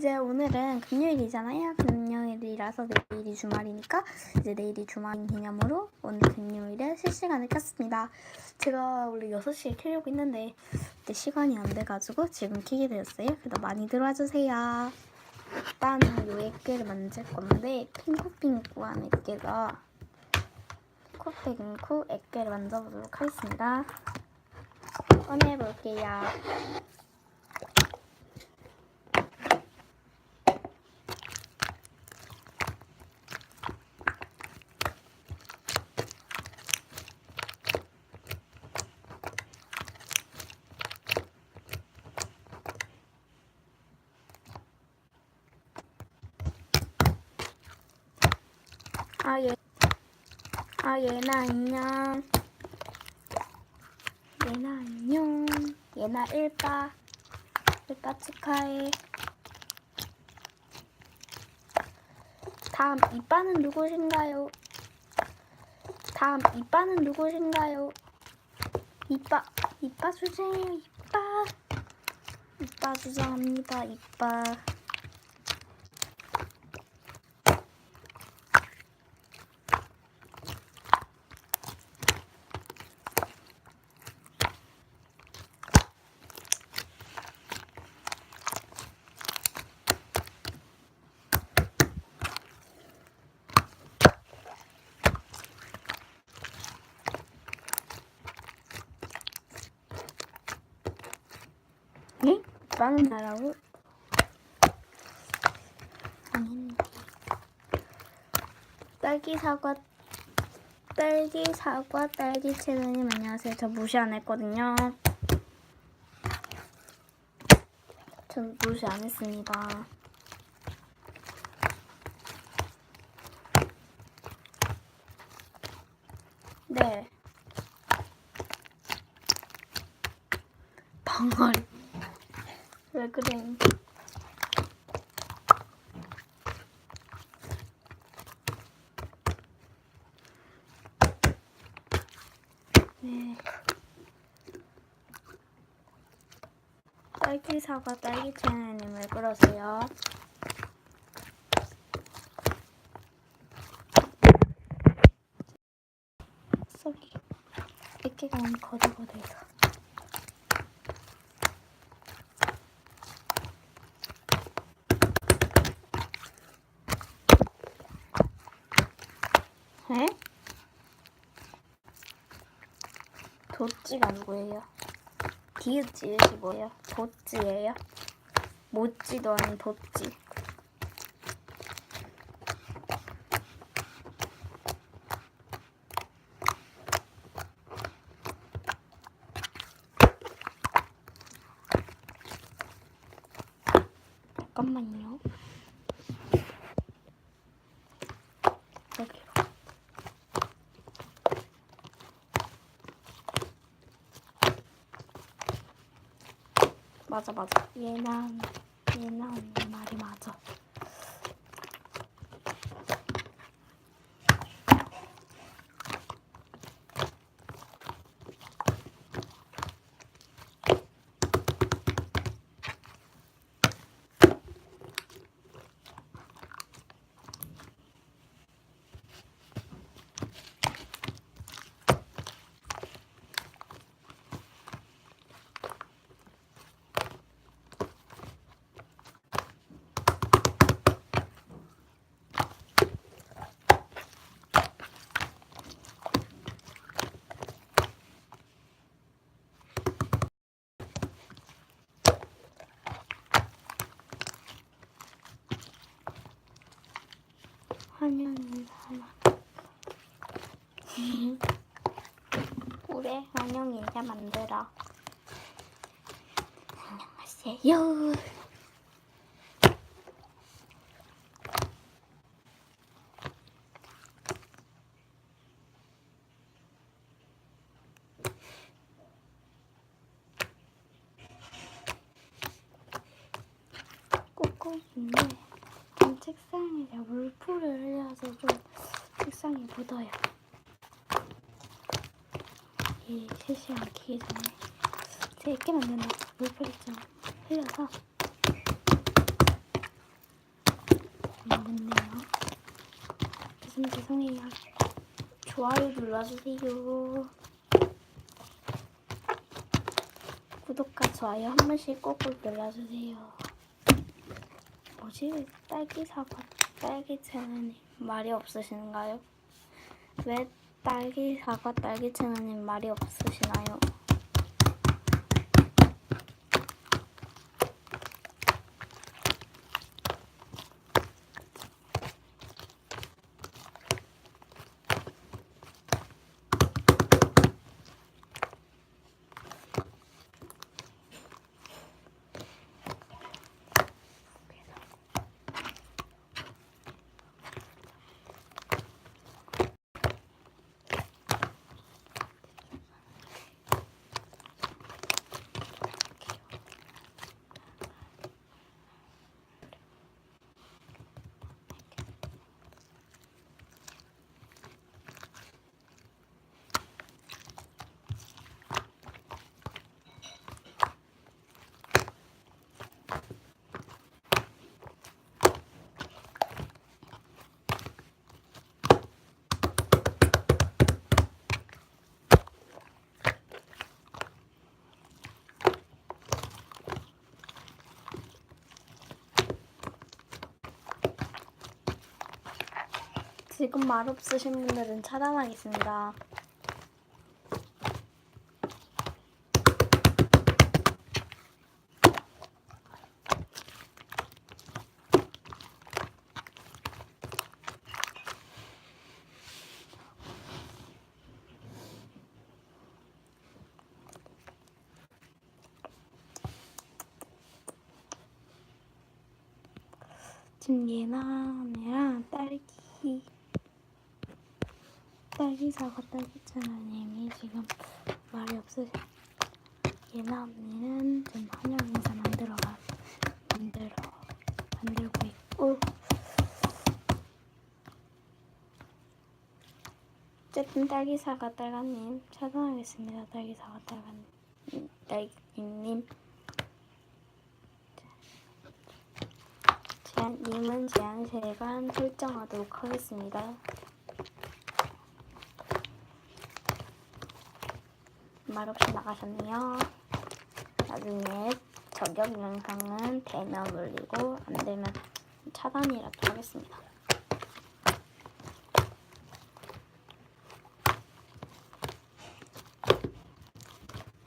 이제 오늘은 금요일이잖아요. 금요일이라서 내일이 주말이니까 이제 내일이 주말인 기념으로 오늘 금요일에 실시간을 켰습니다. 제가 원래 6시에 켜려고 했는데 그때 시간이 안 돼가지고 지금 켜게 되었어요. 그래도 많이 들어와 주세요. 일단 이 액계를 만들 건데 핑크핑크한 액계가 핑크핑크 액계를 만들어보도록 하겠습니다. 꺼내볼게요. 아, 얘. 아, 얘나 안녕. 얘나 안녕. 얘나 일빠. 일빠 축하해. 다음 이빠는 누구신가요? 다음 이빠는 누구신가요? 이빠, 이빠 주세요, 이빠. 이빠 주장합니다, 이빠. 나라고? 아닌데. 딸기 사과 딸기 사과 딸기 채널님 안녕하세요. 저 무시 안 했거든요. 전 무시 안 했습니다. 네. 벙어리. 왜 그래? 네. 딸기 사과 딸기 채널님 왜 그러세요? 썩이 이렇게가 너무 거들거들해서 에? 도찌가 누구예요? 디귿지읒이 뭐예요? 도찌예요? 모찌도 아닌 도찌 잠깐만요 여기로 맞아 맞아. 얘나 언니 말이 맞아 인사만 그래 환영 인사 만들어. 안녕하세요. 좀 책상에 제가 물풀을 흘려서 좀 책상에 묻어요. 이 실시간 키기 전에 제 액게 만드는 물풀이 좀 흘려서 없는데요. 죄송 죄송해요. 좋아요 눌러주세요. 구독과 좋아요 한 번씩 꼭꼭 눌러주세요. 뭐지? 왜 딸기 사과 딸기 채널님 말이 없으신가요? 왜 딸기 사과 딸기 채널님 말이 없으시나요? 지금 말 없으신 분들은 차단하겠습니다. 지금 예나언니랑 딸기 딸기 사과 딸기 채널님이 지금 말이 없으셔. 예나 언니는 지금 한영 인사 만들어가 만들어 만들고 있고 어쨌든 딸기 사과 딸가님 차단하겠습니다. 딸기 사과 딸가님 음, 딸기님 제한님은 제한 시간 설정하도록 하겠습니다. 말없이 나가셨네요. 나중에 저격 영상은 되면 올리고 안 되면 차단이라도 하겠습니다.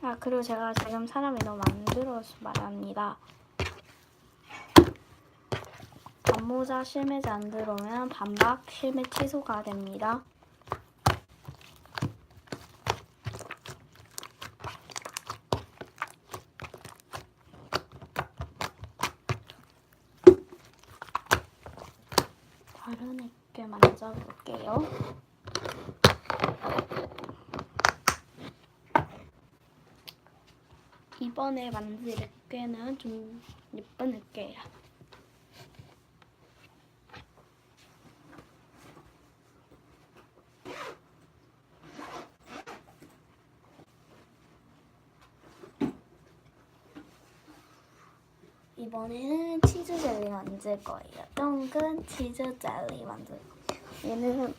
아 그리고 제가 지금 사람이 너무 안 들어서 말합니다. 반모자 실매제 안 들어오면 반박 실매 취소가 됩니다. 다른 애께 만져볼게요. 이번에 만질 애께는 좀 예쁜 애께예요. 이번에는 치즈 젤리 만들 거예요. 덩근 치즈 젤리 만들 거예요. 얘는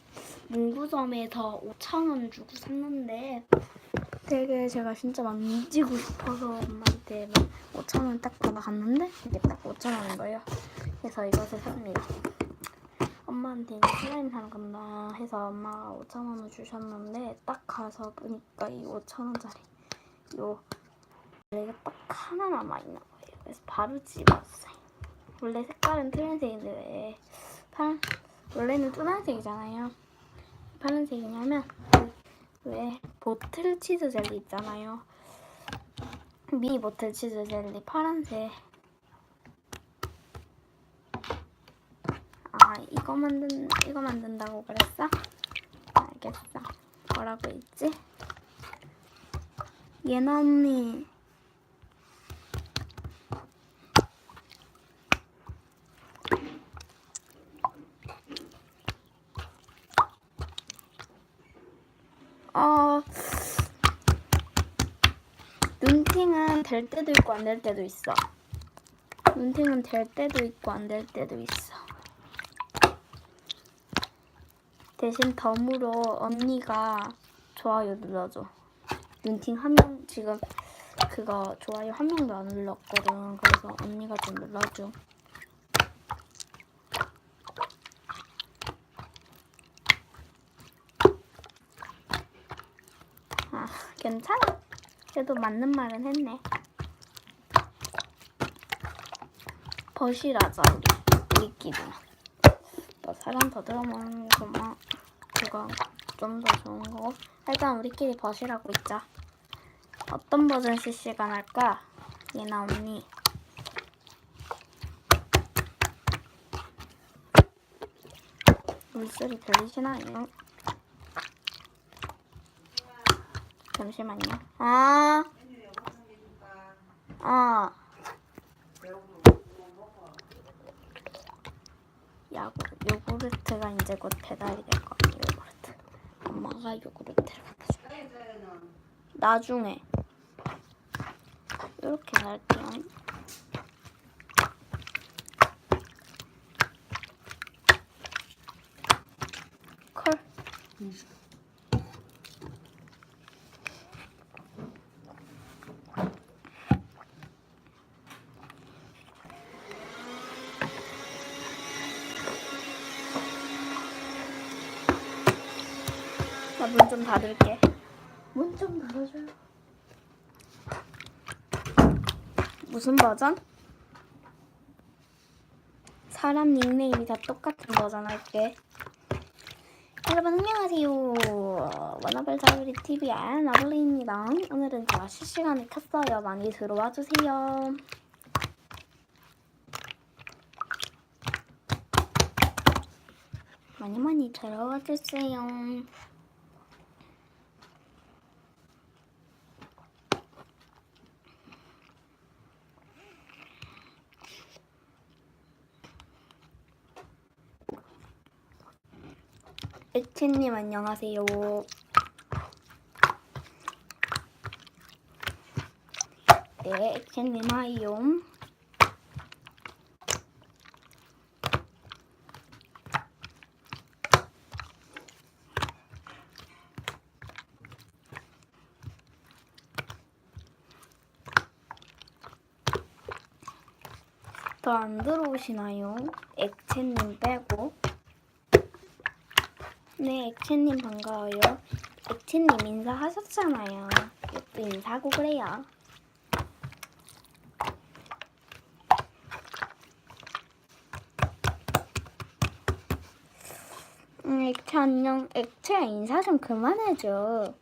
문구점에서 5,000원 주고 샀는데 되게 제가 진짜 만지고 싶어서 엄마한테 5,000원 딱 받아갔는데 이게 딱 5,000원인 거예요. 그래서 이것을 삽니다. 엄마한테 이제 슬라임 사는 건다 해서 엄마가 5,000원을 주셨는데 딱 가서 보니까 이 5,000원짜리 요 젤리가 딱 하나 남아있는 거예요. 그래서 바로 집었어요. 원래 색깔은 트렌색인데 왜 파란 원래는 뚜란색이잖아요. 파란색이냐면 그 왜 보틀 치즈 젤리 있잖아요. 미니 보틀 치즈 젤리 파란색. 아 이거 만든 이거 만든다고 그랬어? 알겠어. 뭐라고 했지? 예나 언니. 어, 눈팅은 될 때도 있고 안 될 때도 있어. 눈팅은 될 때도 있고 안 될 때도 있어. 대신 덤으로 언니가 좋아요 눌러줘. 눈팅 한 명 지금 그거 좋아요 한 명도 안 눌렀거든. 그래서 언니가 좀 눌러줘. 괜찮아. 그래도 맞는 말은 했네. 버시라자 우리 우리끼리. 뭐 사람 더 들어오면 그만 그거 좀 더 좋은 거고 일단 우리끼리 버시라고 있자. 어떤 버전 실시간 할까? 얘나 언니. 물소리 들리시나요? 잠시만요. 아, 아. 야구, 요구르트가 이제 곧 배달이 될 거예요. 요구르트. 엄마가 요구르트를 갖다 줘. 나중에 이렇게 할게요. 컬. 나 문 좀 닫을게. 문 좀 닫아줘요. 무슨 버전? 사람 닉네임이 다 똑같은 버전 할게. 여러분 안녕하세요. 워너블 자유리 TV의 나블리입니다. 오늘은 제가 실시간에 켰어요. 많이 들어와 주세요. 많이 많이 들어와 주세요. 액체님 안녕하세요. 네, 액체님 하이요. 더 안 들어오시나요? 액체님 빼고. 네, 액체님 반가워요. 액체님 인사하셨잖아요. 또 인사하고 그래요. 음, 액체 안녕. 액체 인사 좀 그만해줘.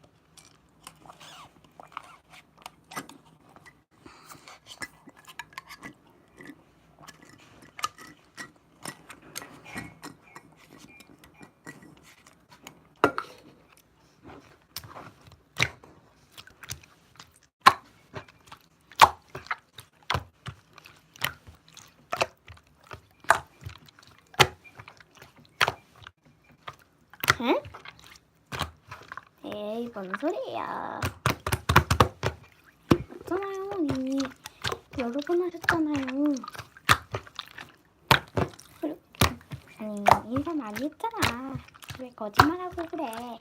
응? 에이, 뭔 소리야. 없잖아요, 이미. 여러 번 하셨잖아요. 그리고, 아니, 인사 많이 했잖아. 왜 거짓말하고 그래.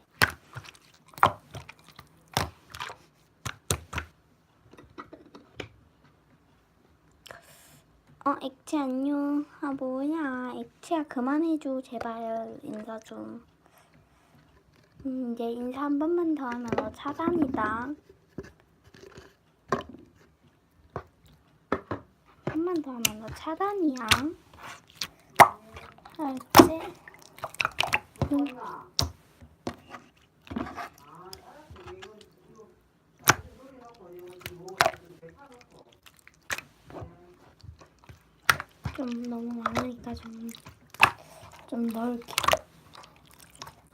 어, 액체 안녕. 아, 뭐냐. 액체야, 그만해줘. 제발, 인사 좀. 음, 이제 인사 한 번만 더 하면 너 차단이다. 한 번 더 하면 너 차단이야. 알았지? 응. 좀 너무 많으니까 좀, 좀 넓게.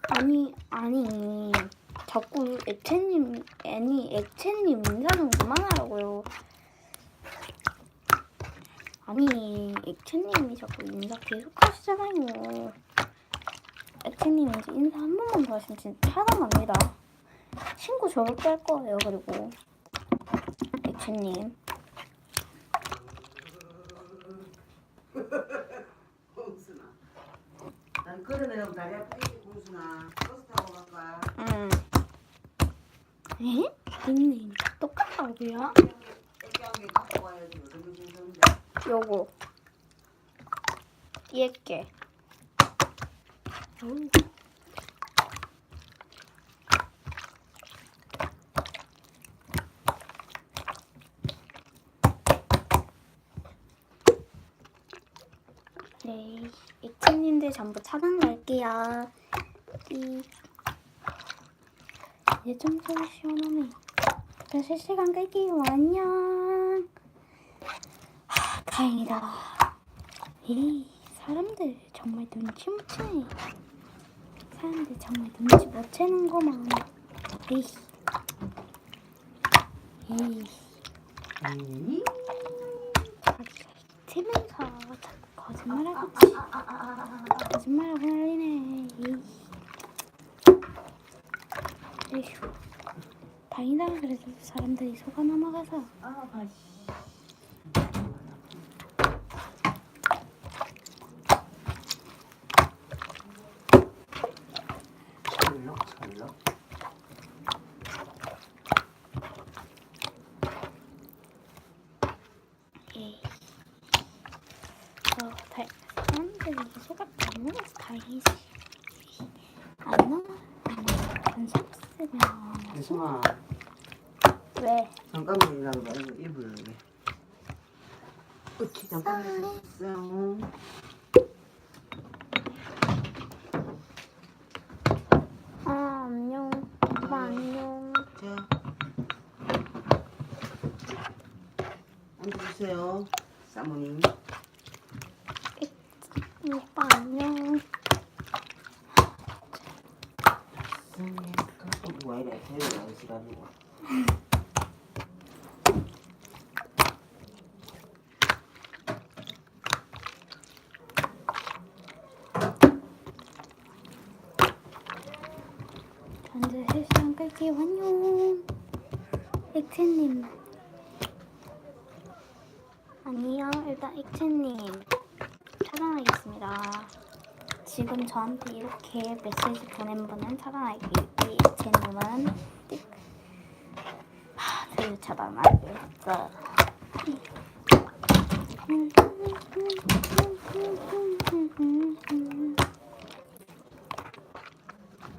아니 아니 자꾸 액체님 애니 액체님 인사 좀 그만하라고요. 아니 액체님이 자꾸 인사 계속 하시잖아요. 액체님 이제 인사 한 번만 더 하시면 진짜 차단합니다. 친구 저렇게 할 거예요 그리고 액체님 홍순아, 난 걸어 내려면 다리 아프겠지 군수나 버스 타고 갈까? 응. 에? 닉네임 똑같다고요? 애기 한개 갖고 와야지 어떻게 준수인데 요거. 얘께. 네, 이친님들 전부 차단 갈게요. 이 이제 좀더 시원하네. 자, 실시간 끌게요. 안녕. 하, 다행이다. 이 사람들 정말 눈치 못 채네. 사람들 정말 눈치 못 채는구만. 에이. 에이. 에이 자기가 이트면서 자꾸 거짓말하겠지. 거짓말하고 난리네. 에휴. 다행이다. 그래도 사람들이 속아 넘어가서. 아파 철럭 철럭 에이. 어, 다, 사람들이 속아 넘어가서 다행이지. 안 넘어, 안 혜성아 왜? 잠깐만이라도 나 이거 입을래 어찌 잠깐만 있어 아, 안녕. 오빠 안녕. 자 앉으세요 사모님 오빠 안녕. 사모님 갖고 누가 이래 데리고 가시라고 현재 실시간 끌기 안녕. 액체님. 아니요, 일단 액체님. 차단하겠습니다. 지금 저한테 이렇게 메시지 보낸 분은 차단하기. 이 액체님은 띡. 하, 그 차단하겠어.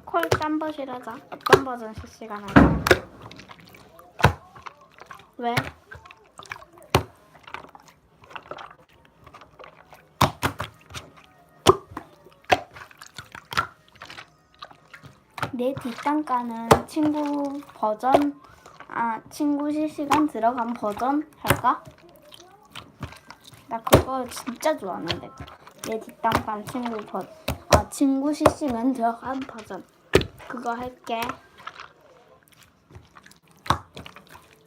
콜 짠버실 하자. 어떤 버전 실시간 할까? 왜? 내 뒷단가는 친구 버전, 아, 친구 실시간 들어간 버전 할까? 나 그거 진짜 좋아하는데. 내 뒷단간 친구 버, 아, 친구 실시간 들어간 버전. 그거 할게.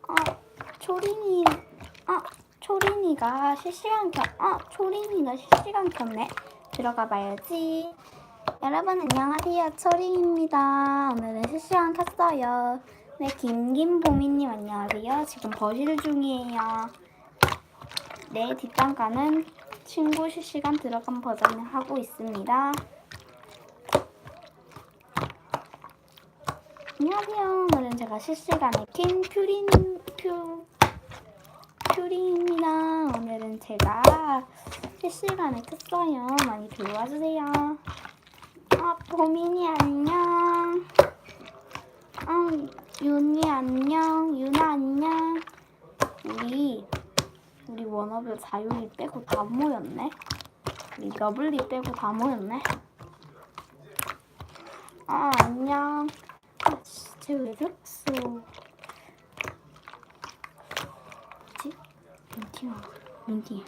어, 초린이, 어, 초린이가 실시간 켰, 어, 초린이가 실시간 켰네. 들어가 봐야지. 여러분 안녕하세요. 초린입니다. 오늘은 실시간 켰어요. 네, 김김보미님 안녕하세요. 지금 버실 중이에요. 네, 뒷단가는 친구 실시간 들어간 버전을 하고 있습니다. 안녕하세요. 오늘은 제가 실시간에 킨 퓨린 퓨 퓨리입니다. 오늘은 제가 실시간에 켰어요. 많이 들어와 주세요. 아, 보민이 안녕. 어, 윤이 안녕. 유나 안녕. 우리 우리 워너별 자윤이 빼고 다 모였네. 우리 러블리 빼고 다 모였네. 아, 안녕. 아, 쟤왜 저랬어? 뭐지? 눈티나. 눈티.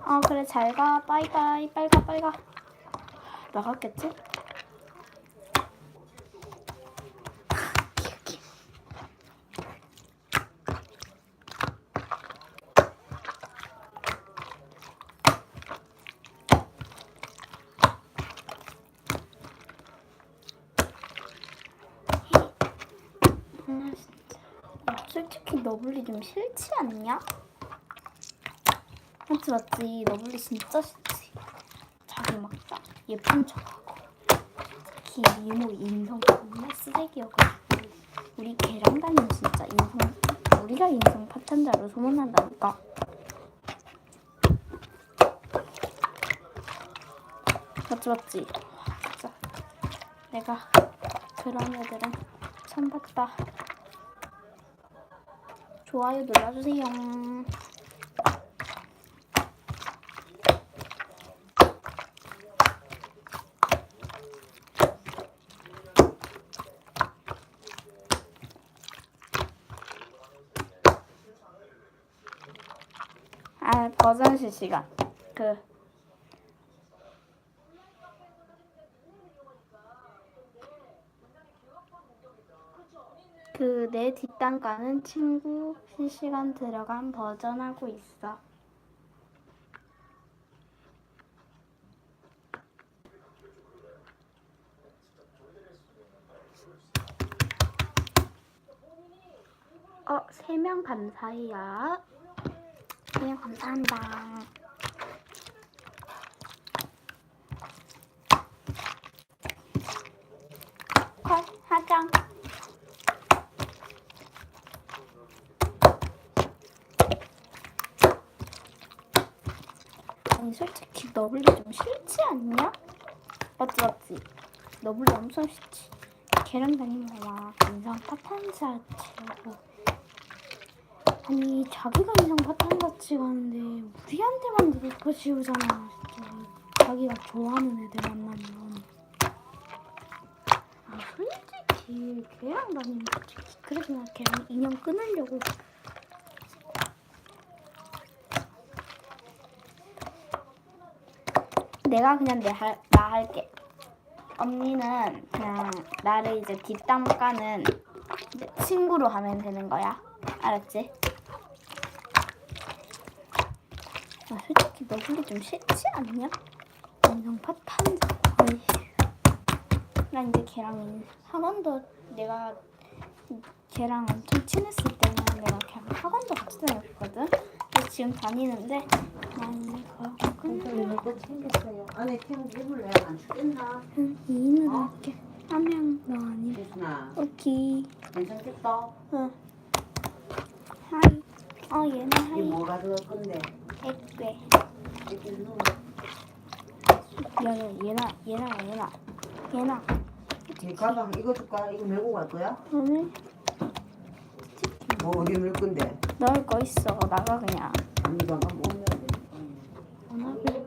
어, 그래, 잘 가. 빠이빠이. 빨리 가, 빨리 가. 나갔겠지? 아 진짜 야, 솔직히 너블리 좀 싫지 않냐? 맞지 맞지. 너블리 진짜 싫지. 자 특히 막 예쁜 척하고 특히 미모 인성 정말 쓰레기여가지고 우리 걔랑 다니면 진짜 인성 우리가 인성 파탄자로 소문난다니까. 맞지 맞지? 내가 그런 애들은 참 봤다 좋아요 눌러주세요. 아 버전 실 시간. 그. 그 내 뒷담 가는 친구 실시간 들어간 버전 하고 있어. 어, 세 명 감사해요. 세 명 감사합니다. 컷, 하장. 솔직히 너블리 좀 싫지 않냐? 맞지 맞지? 너블리 엄청 싫지. 걔랑 다니면 막 인상 파탄자 치고 아니 자기가 인상 파탄자 치고 하는데 우리한테만 그렇게 씌우잖아. 자기가 좋아하는 애들 만나면 아 솔직히 걔랑 다니면 솔직히 그래도 나 걔랑 인연 끊으려고 내가 그냥 내 할, 나 할게. 언니는 그냥 나를 이제 뒷담 까는 이제 친구로 하면 되는 거야. 알았지? 아, 솔직히 너블리 좀 싫지 않냐? 인성. 어이. 나 이제 걔랑 인- 학원도 내가 걔랑 엄청 친했을 때는 내가 걔랑 학원도 같이 다녔거든. 지금 다니는데 난 이거 근데 이거 챙겼어요. 안에 태우 입을래? 안 춥겠나? 응, 이인으로 할게. 한명 너 아니. 됐나? 오케이. 괜찮겠다. 응. 하이. 어 얘는 이게 하이. 뭐 가져갈 건데? 액괴. 이렇게 누워. 야야 얘나 얘나 얘나 얘나. 이 가방 이거 줄까? 이거 메고 갈 거야? 오늘 뭐 어디 넣을 건데? 넣을 거 있어. 나가 그냥. 언니가 막오면 돼. 워너블.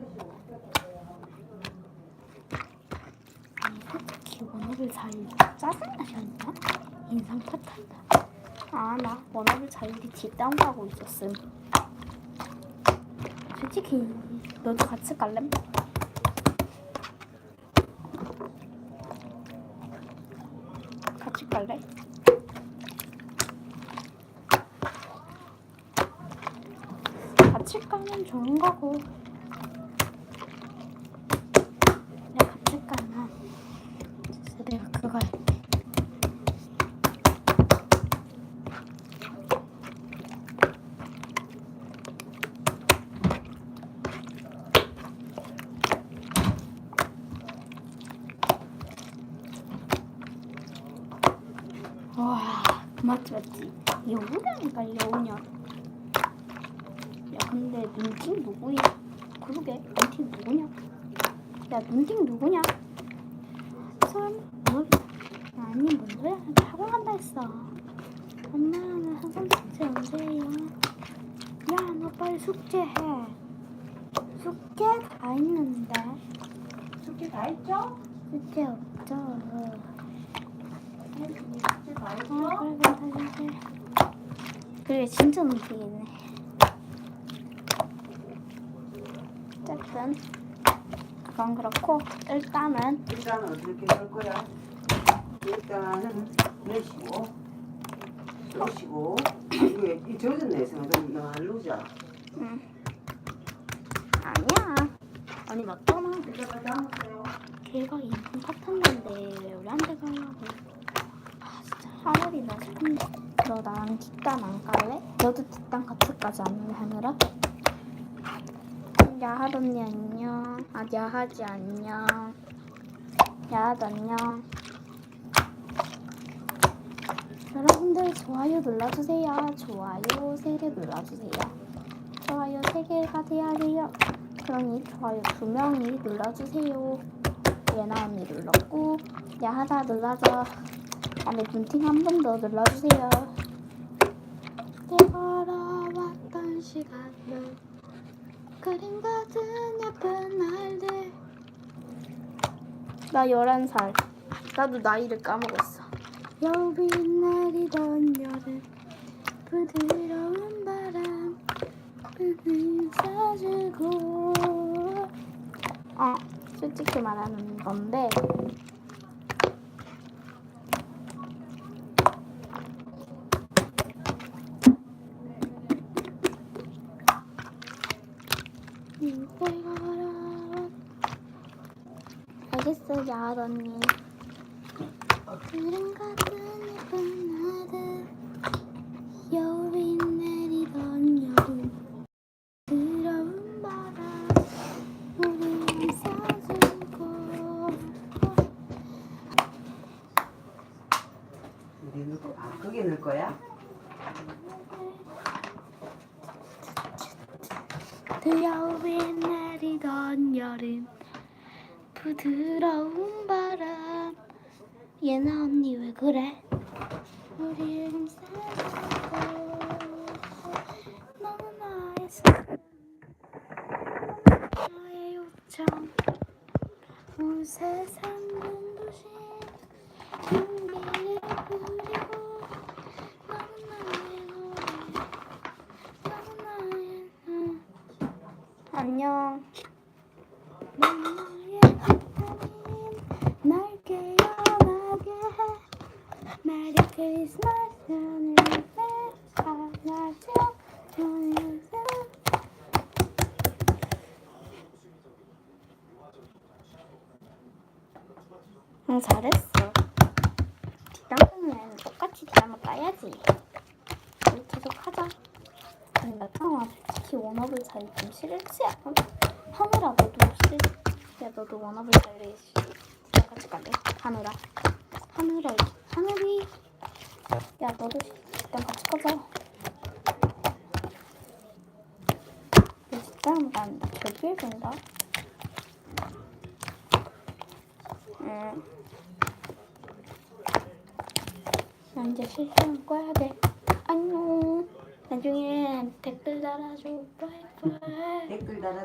아니 솔직히 워너블 자율 짜증나셨나? 인상 탓한다. 아 나 워너블 자율이 뒷담 가고 있었음. 솔직히 너도 같이 갈래? 같이 갈래? 같이 가면 좋은 거고. 내가 같이 가면 그래서 내가 그거 할게. 와 맞지 맞지? 여우라니까 여우냐 야 근데 눈팅 누구야? 그러게 눈팅 누구냐? 야 눈팅 누구냐? 설마 뭘 아니 뭔 소리야 학원 간다 했어. 엄마는 학원 숙제 언제예요? 야너 빨리 숙제해. 숙제 다 있는데. 숙제 다 했죠? 숙제 없 진짜 눈팅이네. 어쨌든 그건 그렇고 일단은 일단은 어떻게 할 거야? 일단은 내쉬고 내쉬고 이게 이 젖었네 생각하면 이거 안 누자. 음. 아니야. 아니 맞잖아. 걔가 인생 파탄인데 왜 우리한테 가려고? 아 진짜 하늘이나 싶은데 너 나랑 뒷담 안 갈래? 너도 뒷담 같이 가지 않을래 하늘아? 야하 언니 안녕. 아 야하지 안녕. 야하도 안녕. 여러분들 좋아요 눌러주세요. 좋아요 3개 눌러주세요. 좋아요 3개가 돼야 돼요. 그러니 좋아요 2명이 눌러주세요. 예나 언니 눌렀고 야하다 눌러줘. 안에 분팅 한 번 더 눌러주세요. 걸어왔던 시간들 그림 같은 예쁜 날들. 나 11살. 나도 나이를 까먹었어. 여기 내리던 여름 부드러운 바람 흩어지고. 어 솔직히 말하는 건데 알겠어, 야한 언니. 그림 같은 예쁜 아들, 여위 내리던 여름, 부드러운 바람, 우리 사주고. 우리 거, 아, 거기에 넣을 거야? 여위 내리던 여름, 부드러운 바람. 예나 언니 왜 그래? 우리는 사주고 너는 나의 사랑 나의 요청 온 세상 눈부신 향기를 부리고 너는 나의 노래 너는 나의 노래 안녕 너는 나의 비타민 날 깨어나게 해 메리 크리스마스는 사라져 너의 응 잘했어. 뒷담화는 똑같이 뒷담화 까야지. 우리 계속 하자. 아니 나 탕화 솔직히 원업을 잘좀 싫지? 하늘아 너도 싫... 야 너도 원업을 잘해 진짜 같이 갈래? 하늘아 하늘아 하늘이 야 너도 일단 같이 가자 너 진짜 난나 결국에 된다 응. 나 이제 실시간 꺼야 돼. 안녕. 나